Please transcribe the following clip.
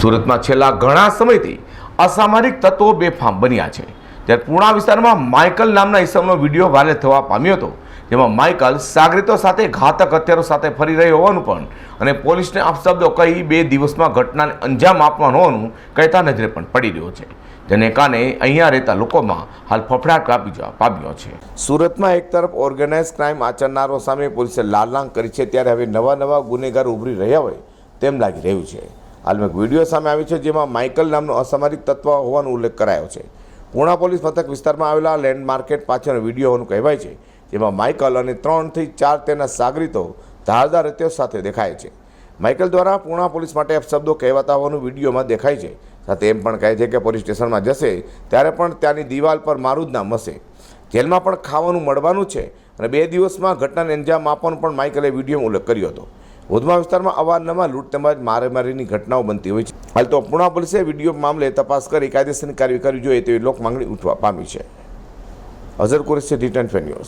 સુરતમાં છેલ્લા ઘણા સમયથી અસામરિક તત્વો બેફામ બન્યા છે. ત્યારે પૂર્ણા વિસ્તારમાં માઇકલ નામના ઇસમનો વીડિયો વાયરલ થવા પામ્યો હતો, જેમાં માઇકલ સાગરીતો સાથે ઘાતક હથિયારો સાથે ફરી રહ્યો હોવાનું પણ અને પોલીસને અપશબ્દો કહી બે દિવસમાં ઘટનાને અંજામ આપવાનું હોવાનું કહેતા નજરે પણ પડી રહ્યો છે. જેને કારણે અહીંયા રહેતા લોકોમાં હાલ ફફડાટ કાપી જવા પામ્યો છે. સુરતમાં એક તરફ ઓર્ગેનાઇઝ ક્રાઇમ આચરનારો સામે પોલીસે લાલાંગ કરી છે, ત્યારે હવે નવા નવા ગુનેગાર ઉભરી રહ્યા હોય તેમ લાગી રહ્યું છે. હાલમાં એક વીડિયો સામે આવ્યો છે જેમાં માઇકલ નામનો અસામાજિક તત્વ હોવાનો ઉલ્લેખ કરાયો છે. પૂર્ણા પોલીસ મથક વિસ્તારમાં આવેલા લેન્ડ માર્કેટ પાછળનો વીડિયો હોવાનું કહેવાય છે, જેમાં માઇકલ અને ત્રણથી ચાર તેના સાગરીતો ધારદાર હથિયાર સાથે દેખાય છે. માઇકલ દ્વારા પૂર્ણા પોલીસ માટે શબ્દો કહેવાતા હોવાનું વિડીયોમાં દેખાય છે. સાથે એમ પણ કહે છે કે પોલીસ સ્ટેશનમાં જશે ત્યારે પણ ત્યાંની દિવાલ પર મારું જ નામ હશે. જેલમાં પણ ખાવાનું મળવાનું છે અને બે દિવસમાં ઘટનાને અંજામ આપવાનો પણ માઇકલે વિડીયોમાં ઉલ્લેખ કર્યો હતો. વધુમાં વિસ્તારમાં અવારનવાર લૂંટ તેમજ મારેમારીની ઘટનાઓ બનતી હોય છે. હાલ તો પૂણા પોલીસે વીડિયો મામલે તપાસ કરી કાયદેસરની કાર્યવાહી કરવી જોઈએ તેવી લોક માંગણી ઉઠવા પામી છે. Azhar Qureshi return fair news.